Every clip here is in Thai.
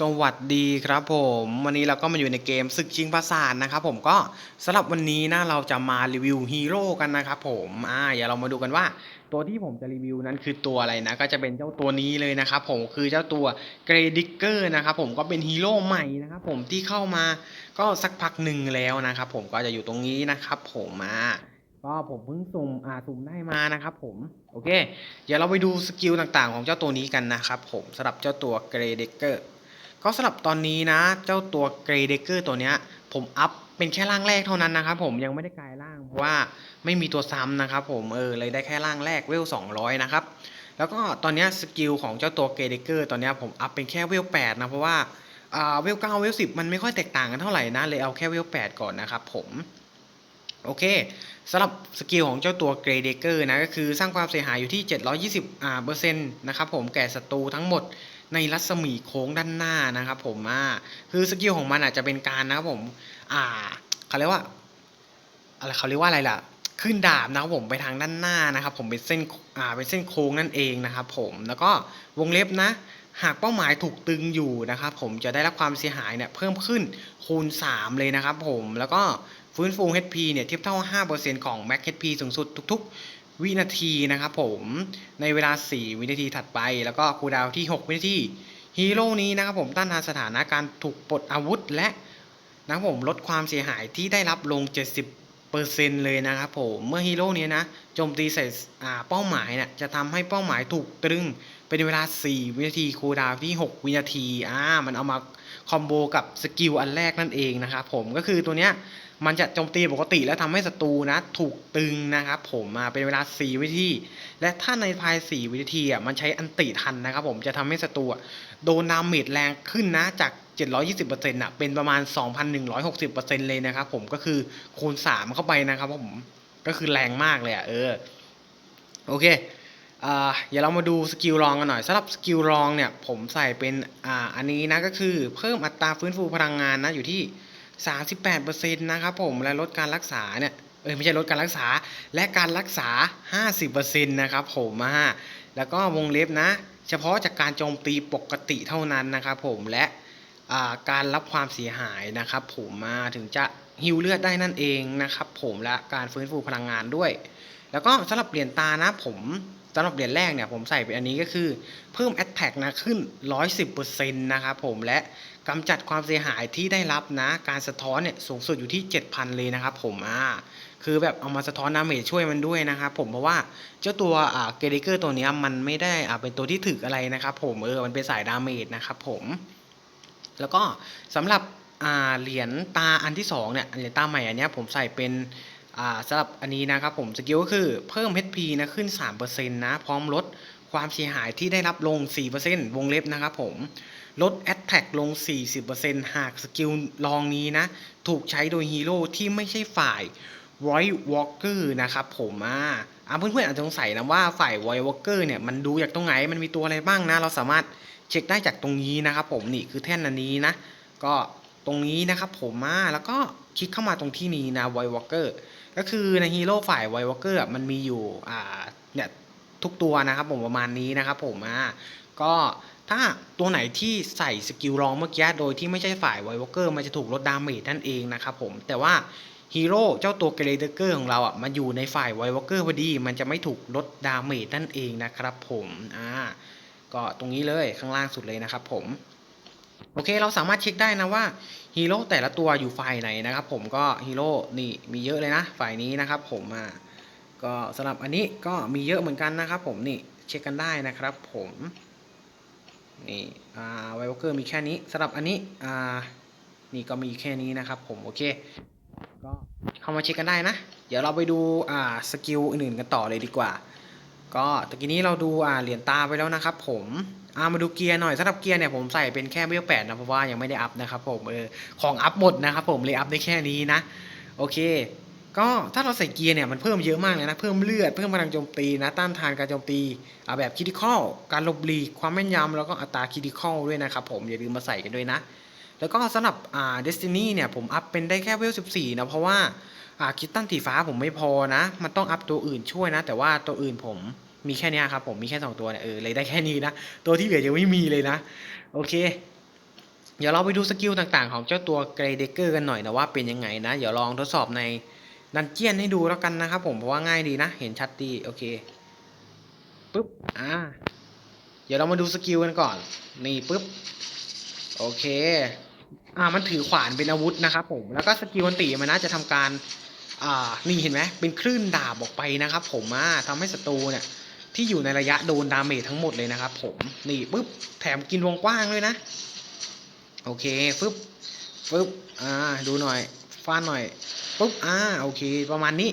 สวัสดีครับผมวันนี้เราก็มาอยู่ในเกมศึกชิงประสาทนะครับผมก็สำหรับวันนี้นะเราจะมารีวิวฮีโร่กันนะครับผมอ่าเดี๋ยวเรามาดูกันว่า ตัวที่ผมจะรีวิวนั้นคือตัวอะไรนะ ก็จะเป็นเจ้าตัวนี้เลยนะครับผมคือเจ้าตัวเกรดิกเกอร์นะครับผมก็เป็นฮีโร่ใหม่นะครับผมที่เข้ามาก็สักพักหนึ่งแล้วนะครับผมก็จะอยู่ตรงนี้นะครับผมมาก็ผมเพิ่งสุ่มอ่าสุ่มได้มานะครับผมโอเค เดี๋ยวเราไปดูสกิลต่างๆ ของเจ้าตัวนี้กันนะครับผมสำหรับเจ้าตัวเกรดิกเกอร์ ก็สำหรับตอนนี้นะ เจ้าตัวเกรเดเกอร์ตัวเนี้ย ผมอัพเป็นแค่ร่างแรกเท่านั้นนะครับผมยังไม่ได้กลายร่างเพราะว่าไม่มีตัวซ้ำนะครับผมเออเลยได้แค่ร่างแรกเวล 200 นะครับ แล้วก็ตอนนี้สกิลของเจ้าตัวเกรเดเกอร์ตอนนี้ผมอัพเป็นแค่เวล 8 นะ เพราะว่าอ่าเวล 9 เวล 10 มันไม่ค่อยแตกต่างกันเท่าไหร่นะ เลยเอาแค่เวล 8 ก่อนนะครับผมโอเคสำหรับสกิลของเจ้าตัวเกรเดเกอร์นะก็คือสร้างความเสียหายอยู่ที่ 720อ่าเปอร์เซ็นต์นะครับผมแก่ศัตรูทั้งหมด ในรัศมีโค้งด้านหน้านะครับผมอ่าคือสกิลของมันอาจจะเป็นการนะครับผม อ่าเขาเรียกว่าอะไรเขาเรียกว่าอะไรล่ะขึ้นดาบนะครับผมไปทางด้านหน้านะครับ ผมเป็นเส้นอ่าเป็นเส้นโค้งนั่นเองนะครับผมแล้วก็วงเล็บนะ หากเป้าหมายถูกตึงอยู่นะครับผมจะได้รับความเสียหายเนี่ยเพิ่มขึ้นคูณ 3 เลยนะครับผมแล้วก็ฟื้นฟู HP เนี่ยเทียบเท่า 5%ของ Max HP สูงสุดทุกๆ วินาทีนะครับผมในเวลา 4 วินาทีถัดไป แล้วก็คูดาวที่ 6 วินาทีฮีโร่นี้นะครับผมต้านทานสถานะการถูกปลดอาวุธและนะครับผมลดความเสียหายที่ได้รับลง 70เปอร์เซ็นต์เลยนะครับผมเมื่อฮีโร่นี้นะโจมตีใส่เป้าหมายเนี่ยจะทำให้เป้าหมายถูกตรึงเป็นเวลา 4 วินาทีคูดาวที่ 6 วินาทีอ่ามันเอามาคอมโบกับสกิลอันแรกนั่นเองนะครับผมก็คือตัวเนี้ย มันจะโจมตีปกติแล้วทำให้ศัตรูนะ ถูกตึงนะครับ ผมมาเป็นเวลา 4 วินาที และถ้าในภาย 4 วินาทีอะมันใช้อันติทันนะครับ ผมจะทำให้ศัตรูโดนดาเมจแรงขึ้นนะจาก720%อะเป็นประมาณ 2,160%เลยนะครับผมก็คือคูณ 3 เข้าไปนะครับผมก็คือแรงมากเลยอะเออโอเคอ่าเดี๋ยวเรามาดูสกิลรองกันหน่อยสำหรับสกิลรองเนี่ยผมใส่เป็นอ่าอันนี้นะก็คือเพิ่มอัตราฟื้นฟูพลังงานนะอยู่ที่ 38%นะครับผมและลดการรักษาเนี่ยเออไม่ใช่ลดการรักษาและการรักษา 50%นะครับผมอ่าแล้วก็วงเล็บนะ เฉพาะจากการโจมตีปกติเท่านั้นนะครับผมและาการรับความเสียหายนะครับผมมาถึงจะฮิวเลือดได้นั่นเองนะครับผมและการฟื้นฟูพลังงานด้วย แล้วก็สำหรับเหรียญตานะผม สำหรับเหรียญแรกเนี่ยผมใส่ไปอันนี้ก็คือ เพิ่ม a t t a c นะขึ้น 110%นะครับผมและกำจัดความเสียหายที่ได้รับนะ การสะท้อนเนี่ยสูงสุดอยู่ที่ 7,000 เลยนะครับผมอ่าคือแบบเอามาสะท้อนดาเมจช่วยมันด้วยนะครับผมเพราะว่าเจ้าตัวอ่าเกเดเกอร์ตัวนี้มันไม่ได้อ่าเป็นตัวที่ถึกอะไรนะครับผมเออมันเป็นสายดาเมจนะครับผมแล้วก็สำหรับอ่าเหรียญตาอันที่สองเนี่ยเหรียญตาใหม่อันเนี้ยผมใส่เป็น อ่าสำหรับอันนี้นะครับผมสกิลก็คือเพิ่ม HP นะขึ้น 3%นะพร้อมลดความเสียหายที่ได้รับลง 4%วงเล็บนะครับผม ลด Attack ลง 40%หากสกิลลองนี้นะ ถูกใช้โดยฮีโร่ที่ไม่ใช่ฝ่าย Void Walker นะครับผมอ่าอ่าเพื่อนๆอาจจะสงสัยนะว่าฝ่าย Void Walker เนี่ยมันดูจากตรงไหนมันมีตัวอะไรบ้างนะ เราสามารถเช็คได้จากตรงนี้นะครับผมนี่คือแท่นอันนี้นะ ก็ ตรงนี้นะครับผมมาแล้วก็คลิกเข้ามาตรงที่นี้นะ Void Walker ก็คือในฮีโร่ฝ่ายไววอเกอร์มันมีอยู่อ่าเนี่ยทุกตัวนะครับผมประมาณนี้นะครับผมอ่าก็ถ้าตัวไหนที่ใส่สกิลรองเมื่อกี้โดยที่ไม่ใช่ฝ่ายไววอเกอร์มันจะถูกลดดาเมจนั่นเองนะครับผมแต่ว่าฮีโร่เจ้าตัวเกรเดเกอร์ของเราอะมันอยู่ในฝ่ายไววอเกอร์พอดี มันจะไม่ถูกลดดาเมจนั่นเองนะครับผมอ่าก็ตรงนี้เลยข้างล่างสุดเลยนะครับผม โอเคเราสามารถเช็คได้นะว่าฮีโร่แต่ละตัวอยู่ฝ่ายไหนนะครับผมก็ฮีโร่นี่มีเยอะเลยนะฝ่ายนี้นะครับผมอ่าก็สำหรับอันนี้ก็มีเยอะเหมือนกันนะครับผมนี่เช็คกันได้นะครับผมนี่อ่าไวโอเกอร์มีแค่นี้สำหรับอันนี้อ่านี่ก็มีแค่นี้นะครับผมโอเคก็เข้ามาเช็คกันได้นะ เดี๋ยวเราไปดูอ่าสกิลอื่นๆกันต่อเลยดีกว่า ก็ตะกี้นี้เราดูอ่าเหรียญตาไปแล้วนะครับผม อามาดูเกียร์หน่อยสำหรับเกียร์เนี่ยผมใส่เป็นแค่เวลแปดนะเพราะว่ายังไม่ได้อัพนะครับผมเออของอัพหมดนะครับผมเลยอัพได้แค่นี้นะโอเค ก็ถ้าเราใส่เกียร์เนี่ยมันเพิ่มเยอะมากเลยนะเพิ่มเลือดเพิ่มพลังโจมตีนะต้านทานการโจมตีอ่าแบบคิดิคอลการหลบหลีกความแม่นยำแล้วก็อัตราคิดิคอลด้วยนะครับผมอย่าลืมมาใส่กันด้วยนะ แล้วก็สำหรับอ่าเดสตินีเนี่ยผมอัพเป็นได้แค่เวล14นะเพราะว่าอ่าคิดตั้นสีฟ้าผมไม่พอนะ มันต้องอัพตัวอื่นช่วยนะ แต่ว่าตัวอื่นผม มีแค่นี้ครับผมมีแค่ 2 ตัวเนี่ยเออเลยได้แค่นี้นะ ตัวที่เหลือยังไม่มีเลยนะ โอเค เดี๋ยวเราไปดูสกิลต่างๆ ของเจ้าตัวเกรเดเกอร์กันหน่อยนะว่าเป็นยังไงนะ เดี๋ยวลองทดสอบในดันเจียนให้ดูแล้วกันนะครับผมเพราะว่าง่ายดีนะ เห็นชัดดีโอเคปุ๊บอ่าเดี๋ยวเรามาดูสกิลกันก่อน นี่ปุ๊บโอเคอ่ามันถือขวานเป็นอาวุธนะครับผมแล้วก็สกิลอันติมันน่าจะทำการอ่านี่เห็นไหมเป็นคลื่นดาบออกไปนะครับผมอ่าทำให้ศัตรูเนี่ย ที่อยู่ในระยะโดนดาเมจทั้งหมดเลยนะครับผมนี่ปุ๊บแถมกินวงกว้างเลยนะ โอเคฟึบฟึบอ่าดูหน่อยฟาดหน่อยปุ๊บอ่าโอเค ประมาณนี้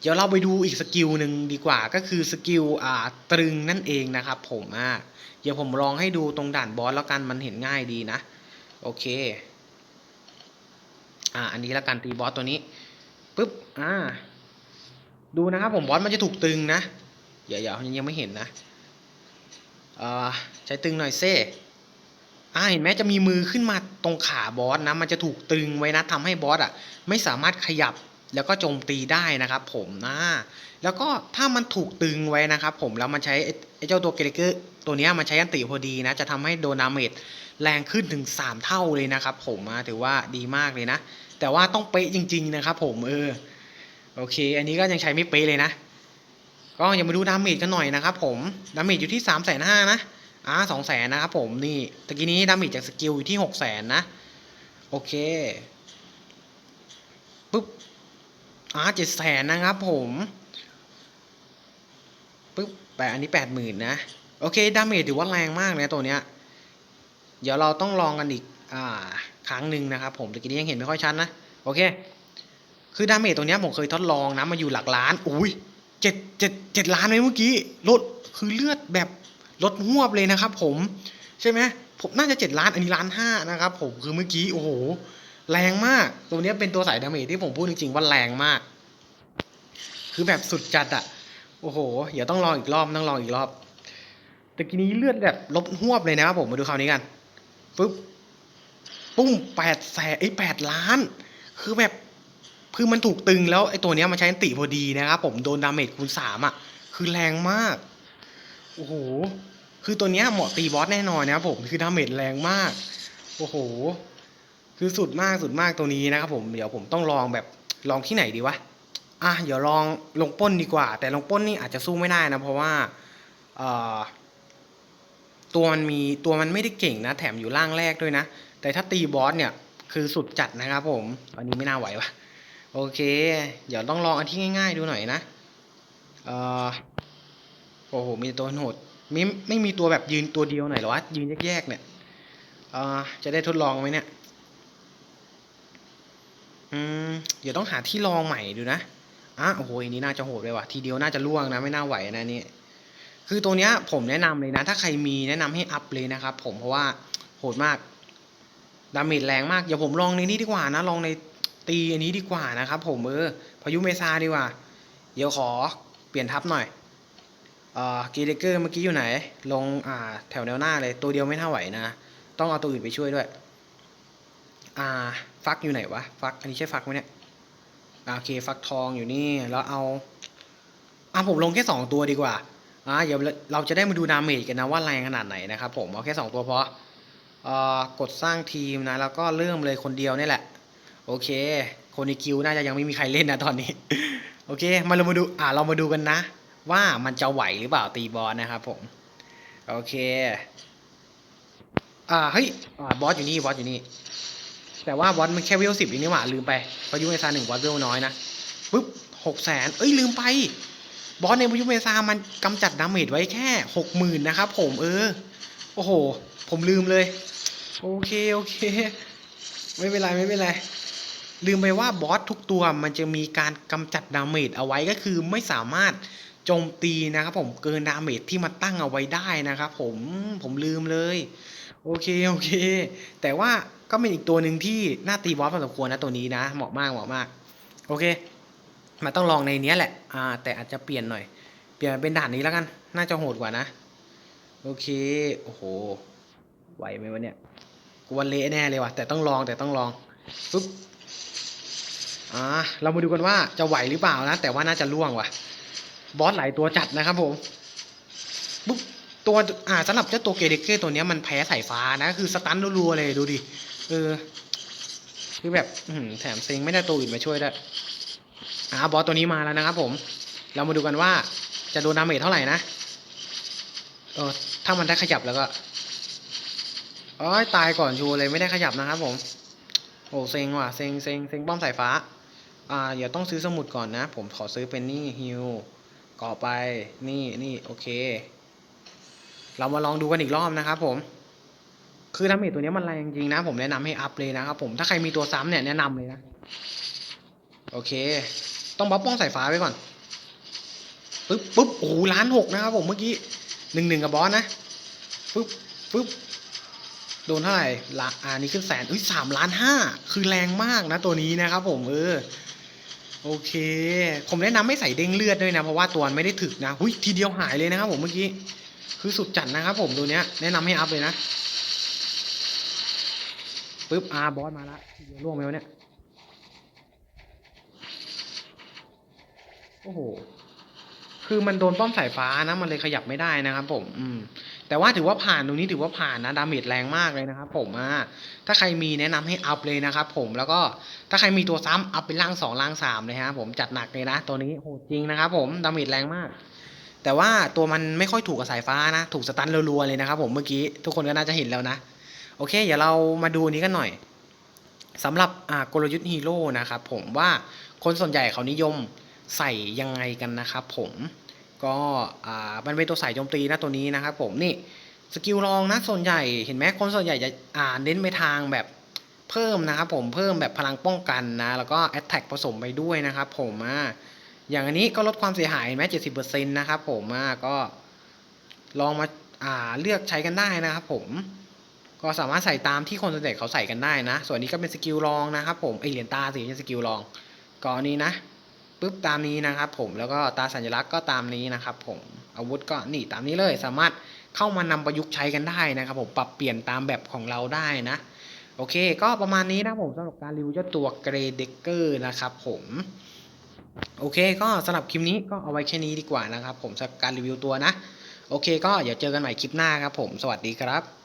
เดี๋ยวเราไปดูอีกสกิลหนึ่งดีกว่าก็คือสกิลอ่าตรึงนั่นเองนะครับผมอ่าเดี๋ยวผมลองให้ดูตรงด่านบอสแล้วกันมันเห็นง่ายดีนะ โอเคอ่าอันนี้แล้วกันตีบอสตัวนี้ปุ๊บอ่าดูนะครับผมบอสมันจะถูกตึงนะ เดี๋ยวๆยังไม่เห็นนะใช้ตึงหน่อยเซ่อ่าเห็นไหมจะมีมือขึ้นมาตรงขาบอสนะ มันจะถูกตึงไว้นะทำให้บอสอะ ไม่สามารถขยับแล้วก็โจมตีได้นะครับ ผมนะ แล้วก็ถ้ามันถูกตึงไว้นะครับ ผมแล้วมันใช้ไอ้เจ้าตัวเกรเกอร์ตัวนี้มันใช้อันติพอดีนะ จะทำให้โดนาเมจแรงขึ้นถึง 3 เท่าเลยนะครับ ผมนะถือว่าดีมากเลยนะ แต่ว่าต้องเป๊ะจริง ๆ นะครับ ผมเออโอเค อันนี้ก็ยังใช้ไม่เป๊ะเลยนะ ก็อย่ามาดูดาเมจกันหน่อยนะครับผมดาเมจอยู่ที่สามแสนห้านะอ่าสองแสนนะครับผมนี่ตะกี้นี้ดาเมจจากสกิลอยู่ที่หกแสนนะโอเคปุ๊บอ่าเจ็ดแสนนะครับผมปุ๊บแต่อันนี้แปดหมื่นนะโอเคดาเมจถือว่าแรงมากเนะตัวเนี้ยเดี๋ยวเราต้องลองกันอีกอ่าครั้งหนึ่งนะครับผมตะกี้นี้ยังเห็นไม่ค่อยชัดนะโอเค คือดาเมจตัวเนี้ยผมเคยทดลองนะมาอยู่หลักล้านอุ้ย เจ็ดเจ็ดเจ็ดล้านเลยเมื่อกี้ลดคือเลือดแบบลดหวบเลยนะครับ ผมใช่ไหมผมน่าจะเจ็ดล้านอันนี้ล้านห้านะครับ ผมคือเมื่อกี้โอ้โหแรงมาก ตัวเนี้ยเป็นตัวสายดาเมจที่ผมพูดจริงๆว่าแรงมาก คือแบบสุดจัดอะโอ้โหเดี๋ยวต้องลองอีกรอบต้องลองอีกรอบแต่กี้นี้เลือดแบบลบหวบเลยนะครับ ผมมาดูคราวนี้กันปุ๊บปุ้งแปดแสนไอ้แปดล้าน คือแบบ คือมันถูกตึงแล้วไอ้ตัวเนี้ยมันใช้อันติพอดีนะครับผมโดนดาเมจคูณสามอะ คือแรงมาก โอ้โห คือตัวเนี้ยเหมาะตีบอสแน่นอนนะครับผมคือดาเมจแรงมาก โอ้โห คือสุดมากสุดมากตัวนี้นะครับผมเดี๋ยวผมต้องลองแบบลองที่ไหนดีวะอะเดี๋ยวลองลงป้นดีกว่า แต่ลงป้นนี่อาจจะสู้ไม่ได้นะ เพราะว่าเอ่อตัวมันมีตัวมันไม่ได้เก่งนะ แถมอยู่ล่างแรกด้วยนะ แต่ถ้าตีบอสเนี่ยคือสุดจัดนะครับผม อันนี้ไม่น่าไหววะ โอเค เดี๋ยวต้องลองอันที่ง่าย ๆ ดูหน่อยนะเอ่อโอ้โห มีตัวโหดไม่ไม่มีตัวแบบยืนตัวเดียวหน่อยหรอวะ ยืนแยกๆเนี่ยเอ่อจะได้ทดลองไหมเนี่ย อืม เดี๋ยวต้องหาที่ลองใหม่ดูนะอะโอ้โหอันนี้น่าจะโหดเลยว่ะ ทีเดียวน่าจะล่วงนะ ไม่น่าไหวนะนี่ คือตัวเนี้ย ผมแนะนำเลยนะ ถ้าใครมีแนะนำให้อัพเลยนะครับผม เพราะว่าโหดมาก ดาเมจแรงมาก เดี๋ยวผมลองในนี้ดีกว่านะ ลองใน ตีอันนี้ดีกว่านะครับผมเออพายุเมซาดีกว่า เดี๋ยวขอเปลี่ยนทับหน่อยเอ่อกีเดเกอร์เมื่อกี้อยู่ไหน ลงอ่าแถวแนวหน้าเลยตัวเดียวไม่เท่าไหวนะ ต้องเอาตัวอื่นไปช่วยด้วย อ่าฟักอยู่ไหนวะฟักอันนี้ใช่ฟักไหมเนี่ยโอเคฟักทองอยู่นี่แล้วเอาอ่าผมลงแค่สองตัวดีกว่าอ่าเดี๋ยวเราจะได้มาดูดาเมจกันนะว่าแรงขนาดไหนนะครับผมเอาแค่สองตัวพอเอ่อกดสร้างทีมนะแล้วก็เริ่มเลยคนเดียวนี่แหละ โอเค คนในคิวน่าจะยังไม่มีใครเล่นนะตอนนี้ โอเค มาเรามาดู อ่าเรามาดูกันนะ ว่ามันจะไหวหรือเปล่าตีบอสนะครับผม โอเค อ่า เฮ้ยอ่าบอสอยู่นี่ บอสอยู่นี่ แต่ว่าบอสมันแค่เวลสิบเองนี่หว่า ลืมไปพายุเมซาหนึ่งบอสเวลน้อยนะปุ๊บหกแสนเอ้ย ลืมไป บอสในพายุเมซามันกำจัดดาเมจไว้แค่หกหมื่นนะครับผม เออ โอ้โห ผมลืมเลย โอเค โอเค ไม่เป็นไร ไม่เป็นไร ลืมไปว่าบอสทุกตัวมันจะมีการกำจัดดาเมจเอาไว้ก็คือไม่สามารถโจมตีนะครับผมเกินดาเมจที่มันตั้งเอาไว้ได้นะครับผมผมลืมเลย โอเคโอเค แต่ว่าก็เป็นอีกตัวหนึ่งที่น่าตีบอสพอสมควรนะตัวนี้นะ เหมาะมากเหมาะมาก โอเค มาต้องลองในเนี้ยแหละอ่าแต่อาจจะเปลี่ยนหน่อย เปลี่ยนเป็นด่านนี้แล้วกัน น่าจะโหดกว่านะ โอเคโอ้โหไหวไหมวะเนี่ยกวนเละแน่เลยว่ะแต่ต้องลองแต่ต้องลองปึ๊บ อ่าเรามาดูกันว่าจะไหวหรือเปล่านะ แต่ว่าน่าจะล่วงว่ะ บอสหลายตัวจัดนะครับผมปุ๊บตัวอ่าสำหรับเจ้าตัวเกเดเกอร์ตัวนี้มันแพ้สายฟ้านะ คือสตันรัวๆเลยดูดิเออคือแบบอื้อหือแถมเซ็งไม่ได้ตัวอื่นมาช่วยด้วยอ่าบอสตัวนี้มาแล้วนะครับผม เรามาดูกันว่าจะโดนดาเมจเท่าไหร่นะเออถ้ามันได้ขยับแล้วก็อ้ยตายก่อนชูเลยไม่ได้ขยับนะครับผม โอ้เซ็งว่ะเซ็งเซ็งเซ็งป้อมสายฟ้า อ่าเดี๋ยวต้องซื้อสมุดก่อนนะ ผมขอซื้อเป็นนี่ฮิวก่อไปนี่นี่โอเค เรามาลองดูกันอีกรอบนะครับผม คือดาเมจตัวนี้มันแรงจริงนะ ผมแนะนำให้อัพเลยนะครับผมถ้าใครมีตัวซ้ำเนี่ยแนะนำเลยนะ โอเค ต้องบัฟป้องสายฟ้าไว้ก่อนปึ๊บปึ๊บโอ้โหล้านหกนะครับผมเมื่อกี้หนึ่งหนึ่งกับบอสนะปึ๊บปึ๊บโดนเท่าไหร่ละอ่านี่ขึ้นแสนอุ้ยสามล้านห้าคือแรงมากนะตัวนี้นะครับผมเออ โอเค ผมแนะนำไม่ใส่เด้งเลือดด้วยนะ เพราะว่าตัวไม่ได้ถึกนะหุยทีเดียวหายเลยนะครับผมเมื่อกี้ คือสุดจัดนะครับผมตัวเนี้ย แนะนำให้อัพเลยนะปึ๊บอาบอสมาละทีเดียวล่วงไปวะเนี่ย โอ้โห คือมันโดนป้อมสายฟ้านะ มันเลยขยับไม่ได้นะครับผม อืม แต่ว่าถือว่าผ่านตรงนี้ถือว่าผ่านนะ ดาเมจแรงมากเลยนะครับผมอ่า ถ้าใครมีแนะนำให้อัพเลยนะครับผมแล้วก็ถ้าใครมีตัวซ้ำอัพเป็นล่างสองล่างสามเลยฮะผมจัดหนักเลยนะ ตัวนี้โหจริงนะครับผมดาเมจแรงมาก แต่ว่าตัวมันไม่ค่อยถูกกับสายฟ้านะ ถูกสตันรัวๆเลยนะครับผมเมื่อกี้ทุกคนก็น่าจะเห็นแล้วนะ โอเค เดี๋ยวเรามาดูอันนี้กันหน่อยสำหรับอ่ากลยุทธ์ฮีโร่นะครับผมว่าคนส่วนใหญ่เขานิยมใส่ยังไงกันนะครับผมก็อ่ามันเป็นตัวสายโจมตีนะตัวนี้นะครับผมนี่ สกิลรองนะส่วนใหญ่เห็นไหมคนส่วนใหญ่จะอ่าเน้นไปทางแบบเพิ่มนะครับผมเพิ่มแบบพลังป้องกันนะ แล้วก็แอตแทกผสมไปด้วยนะครับผมอ่าอย่างอันนี้ก็ลดความเสียหายเห็นไหมเจ็ดสิบเปอร์เซ็นต์นะครับผมอ่าก็ลองมาอ่าเลือกใช้กันได้นะครับผมก็สามารถใส่ตามที่คนส่วนใหญ่เขาใส่กันได้นะ ส่วนนี้ก็เป็นสกิลรองนะครับผมไอเหรียญตาสิไม่ใช่สกิลรองก็อันนี้นะปุ๊บตามนี้นะครับผมแล้วก็ตาสัญลักษณ์ก็ตามนี้นะครับผมอาวุธก็นี่ตามนี้เลยสามารถ เข้ามานำประยุกต์ใช้กันได้นะครับผมปรับเปลี่ยนตามแบบของเราได้นะ โอเค ก็ประมาณนี้นะผมสำหรับการรีวิวเจ้าตัวเกรเดเกอร์นะครับผมโอเค ก็สำหรับคลิปนี้ก็เอาไว้แค่นี้ดีกว่านะครับผมสำหรับการรีวิวตัวนะ โอเค ก็เดี๋ยวเจอกันใหม่คลิปหน้าครับผม สวัสดีครับ